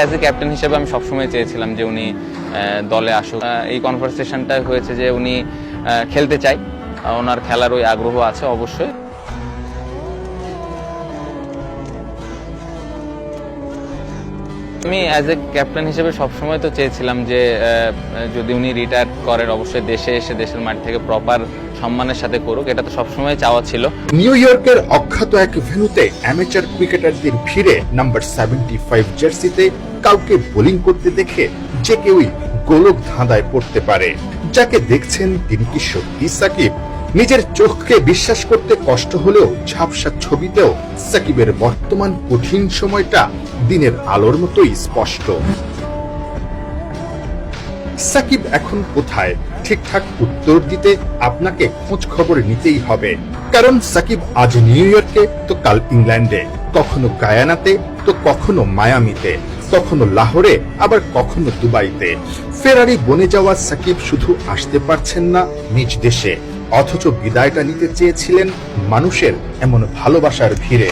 As a captain হিসেবে আমি সবসময় চেয়েছিলাম যে উনি দলে আসুক। এই কনভারসেশনটা হয়েছে যে উনি খেলতে চাই। ওনার খেলার ওই আগ্রহ আছে অবশ্যই। আমি অ্যাজ এ ক্যাপ্টেন হিসেবে সবসময় তো চেয়েছিলাম যে যদি উনি রিটায়ার করেন, অবশ্যই দেশে এসে দেশের মাঠ থেকে প্রপার সম্মানের সাথে করুক, এটা তো সবসময় চাওয়া ছিল। নিউ ইয়র্কের অখ্যাত এক ভেন্যুতে অ্যামেচার ক্রিকেটারদের ভিড়ে নাম্বার সেভেন্টি ফাইভ জার্সিতে কাউকে বোলিং করতে দেখে যে কেউই গোলক ধাঁধায় পড়তে পারে। যাকে দেখছেন তিনি কি সত্যি সাকিব? নিজের চোখকে বিশ্বাস করতে কষ্ট হলেও ঝাপসা ছবিতেও সাকিবের বর্তমান কঠিন সময়টা দিনের আলোর মতোই স্পষ্ট। সাকিব এখন কোথায়? ঠিকঠাক উত্তর দিতে আপনাকে খোঁজ খবর নিতেই হবে। কারণ সাকিব আজ নিউ ইয়র্কে, তো কাল ইংল্যান্ডে, কখনো গায়ানাতে, তো কখনো মায়ামিতে, কখনো লাহোরে, আবার কখনো দুবাইতে। ফেরারি বনে যাওয়া সাকিব শুধু আসতে পারছেন না নিজ দেশে। অথচ বিদায়টা নিতে চেয়েছিলেন মানুষের এমন ভালোবাসার ভিড়ে।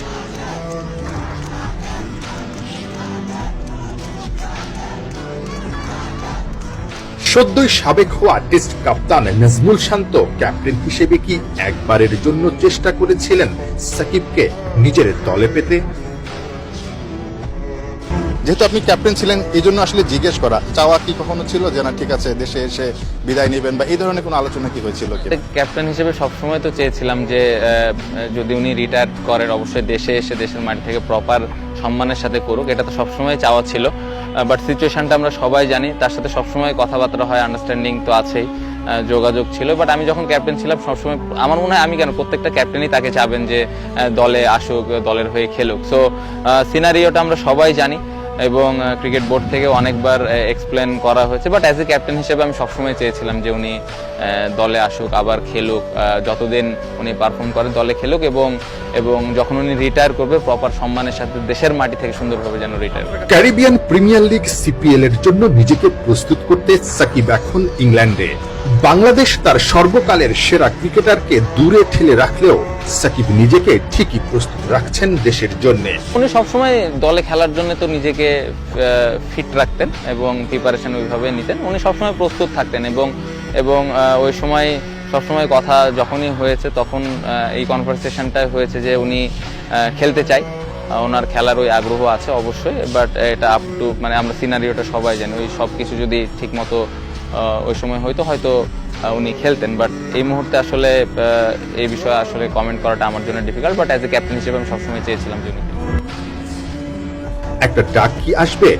সদ্যই সাবেক হওয়া টেস্ট কাপ্তান নাজমুল শান্ত ক্যাপ্টেন হিসেবে কি একবারের জন্য চেষ্টা করেছিলেন সাকিবকে নিজের দলে পেতে? যেহেতু আপনি ক্যাপ্টেন ছিলেন, এই জন্য আসলে জিজ্ঞেস করা। চাওয়া কি কখনো ছিল যে, না, ঠিক আছে, দেশে এসে বিদায় নেবেন? বা এই ধরনের কোনো আলোচনা কি হয়েছিল ক্যাপ্টেন হিসেবে সবসময় তো চেয়েছিলাম যে যদি উনি রিটায়ার করেন, অবশ্যই দেশে এসে দেশের মাটি থেকে প্রপার সম্মানের সাথে করুক। এটা তো সবসময় চাওয়া ছিল। বাট সিচুয়েশনটা আমরা সবাই জানি। তার সাথে সবসময় কথাবার্তা হয় আন্ডারস্ট্যান্ডিং তো আছেই যোগাযোগ ছিল। বাট আমি যখন ক্যাপ্টেন ছিলাম, সবসময় আমার মনে হয় আমি কেন, প্রত্যেকটা ক্যাপ্টেনই তাকে চাবেন যে দলে আসুক, দলের হয়ে খেলুক। সো সিনারিওটা আমরা সবাই জানি। এবং ক্রিকেট বোর্ড থেকে অনেকবার এক্সপ্লেন করা হয়েছে বাট অ্যাজ এ ক্যাপ্টেন হিসেবে আমি সবসময় চেয়েছিলাম যে উনি দলে আসুক, আবার খেলুক যতদিন উনি পারফর্ম করে দলে খেলুক এবং এবং যখন উনি রিটায়ার করবে প্রপার সম্মানের সাথে দেশের মাটি থেকে সুন্দরভাবে যেন রিটায়ার করে ক্যারিবিয়ান প্রিমিয়ার লিগ সিপিএল এর জন্য নিজেকে প্রস্তুত করতে সাকিব এখন ইংল্যান্ডে বাংলাদেশ তার সর্বকালের সেরা ক্রিকেটারকে দূরে ঠেলে রাখলেও সাকিব নিজেকে ঠিকই প্রস্তুত রাখছেন দেশের জন্য। উনি সবসময় দলে খেলার জন্য তো নিজেকে ফিট রাখতেন এবং প্রিপারেশন ওইভাবে নিতেন। উনি সবসময় প্রস্তুত থাকতেন এবং এবং ওই সময় সবসময় কথা যখনই হয়েছে তখন এই কনভারসেশনটা হয়েছে যে উনি খেলতে চাই। ওনার খেলার ওই আগ্রহ আছে অবশ্যই বাট এটা আপ টু মানে আমরা সিনারিওটা সবাই জানি। ওই সব কিছু যদি ঠিক মতো ওই সময় হয়তো হয়তো উনি খেলতেন বাট এই মুহূর্তে আসলে এই বিষয়ে আসলে কমেন্ট করাটা আমার জন্য difficult but as a captain হিসেবে আমি সবসময় চেয়েছিলাম যে একটা ডাক কি আসবে?